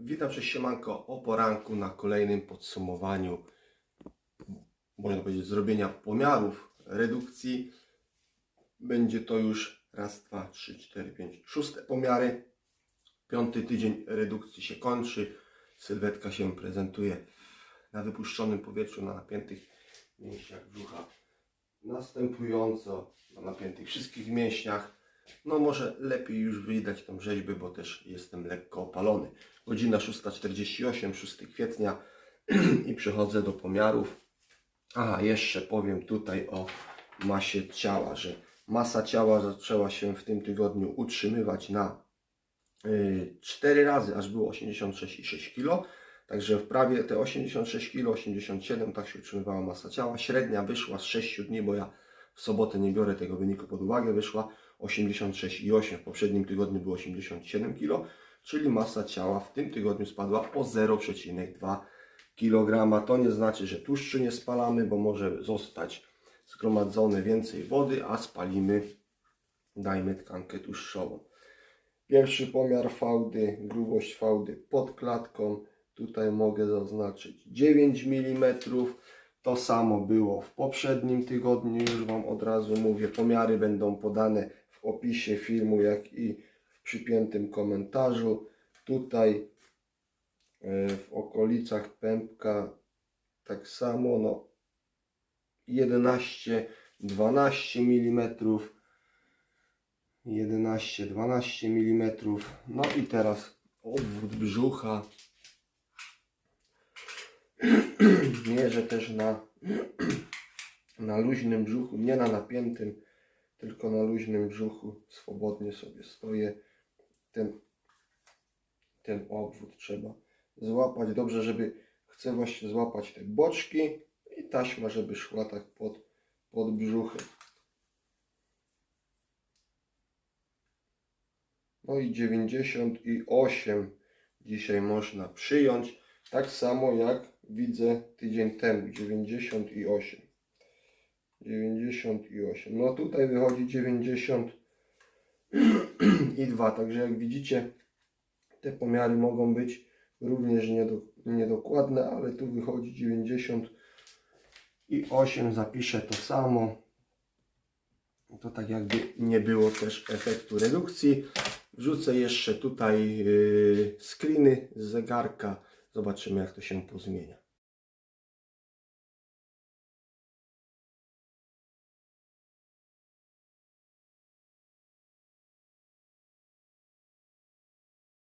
Witam przez siemanko o poranku na kolejnym podsumowaniu, można powiedzieć, zrobienia pomiarów redukcji. Będzie to już raz, dwa, trzy, cztery, pięć, szóste pomiary. Piąty tydzień redukcji się kończy. Sylwetka się prezentuje na wypuszczonym powietrzu, na napiętych mięśniach brzucha. Następująco na napiętych wszystkich mięśniach. No może lepiej już widać tą rzeźbę, bo też jestem lekko opalony. Godzina 6.48, 6 kwietnia i przechodzę do pomiarów. A, jeszcze powiem tutaj o masie ciała, że masa ciała zaczęła się w tym tygodniu utrzymywać na 4 razy, aż było 86,6 kg. Także w prawie te 86 kg, 87 tak się utrzymywała masa ciała. Średnia wyszła z 6 dni, bo ja w sobotę nie biorę tego wyniku pod uwagę, wyszła 86,8. W poprzednim tygodniu było 87 kg, czyli masa ciała w tym tygodniu spadła o 0,2 kg. To nie znaczy, że tłuszczu nie spalamy, bo może zostać zgromadzone więcej wody, a spalimy, dajmy tkankę tłuszczową. Pierwszy pomiar fałdy, grubość fałdy pod klatką. Tutaj mogę zaznaczyć 9 mm. To samo było w poprzednim tygodniu, już Wam od razu mówię. Pomiary będą podane opisie filmu, jak i w przypiętym komentarzu. Tutaj e, w okolicach pępka tak samo, no 11-12 mm. 11-12 mm. No i teraz obwód brzucha. Mierzę też na, na luźnym brzuchu, nie na napiętym, tylko na luźnym brzuchu. Swobodnie sobie stoję. Ten, ten obwód trzeba złapać. Dobrze, żeby chcę właśnie złapać te boczki i taśma, żeby szła tak pod, pod brzuchem. No i 98 dzisiaj można przyjąć. Tak samo jak widzę tydzień temu. 98. 98. No tutaj wychodzi 92. Także jak widzicie, te pomiary mogą być również niedo, niedokładne, ale tu wychodzi 98. Zapiszę to samo. To tak jakby nie było też efektu redukcji. Wrzucę jeszcze tutaj yy, screeny z zegarka. Zobaczymy jak to się pozmienia.